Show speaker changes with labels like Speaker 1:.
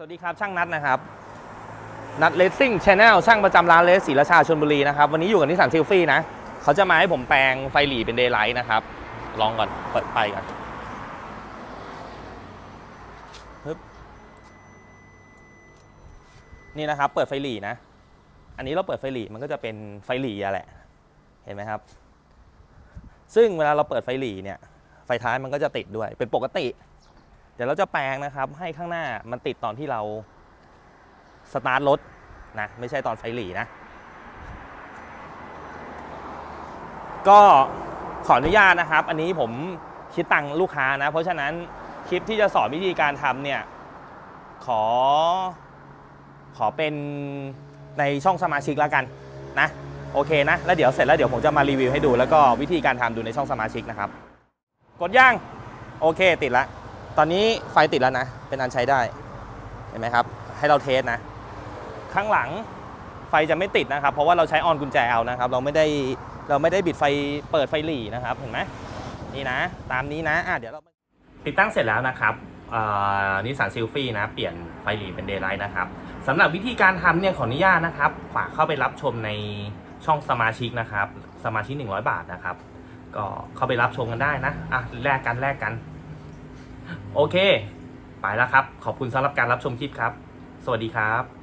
Speaker 1: สวัสดีครับช่างนัดนะครับ นัดเลสซิ่งชแนลช่างประจำร้านเลสศรีราชาชลบุรีนะครับ วันนี้อยู่กับนิสสันซิลฟี่นะเขาจะมาให้ผมแปลงไฟหลีเป็นเดย์ไลท์นะครับ ลองก่อนเปิดไฟก่อนฮึบนี่นะครับเปิดไฟหลีนะ อันนี้เราเปิดไฟหลีมันก็จะเป็นไฟหลีอะแหละ เห็นไหมครับ ซึ่งเวลาเราเปิดไฟหลีเนี่ยไฟท้ายมันก็จะติดด้วยเป็นปกติ เดี๋ยวเราจะแปลงนะครับ ให้ข้างหน้ามันติดตอนที่เราสตาร์ทรถนะไม่ใช่ตอนไฟหลีนะ ก็ขออนุญาตนะครับ อันนี้ผมคิดตังค์ลูกค้านะ เพราะฉะนั้นคลิปที่จะสอนวิธีการทำเนี่ยขอขอเป็นในช่องสมาชิกแล้วกันนะโอเคนะ แล้วเดี๋ยวเสร็จแล้วเดี๋ยวผมจะมารีวิวให้ดู แล้วก็วิธีการทำดูในช่องสมาชิกนะครับ กดย่าง โอเคติดละ ตอนนี้ไฟติดแล้วนะ เป็นอันใช้ได้ เห็นไหมครับ ให้เราเทสนะ ข้างหลังไฟจะไม่ติดนะครับ เพราะว่าเราใช้ออนกุญแจเอานะครับ เราไม่ได้เราไม่ได้บิดไฟเปิดไฟหลีนะครับ เห็นไหมนี่นะ ตามนี้นะอะเดี๋ยวเราติดตั้งเสร็จแล้วนะครับนิสสันซิลฟี่นะ เปลี่ยนไฟหลีเป็นเดย์ไลท์นะครับสำหรับวิธีการทำเนี่ยขออนุญาตนะครับ ฝากเข้าไปรับชมในช่องสมาชิกนะครับ สมาชิก 100 บาทนะครับ ก็เข้าไปรับชมกันได้นะ อะ แลกกันแลกกัน โอเค ไปแล้วครับ ขอบคุณสำหรับการรับชมคลิปครับ สวัสดีครับ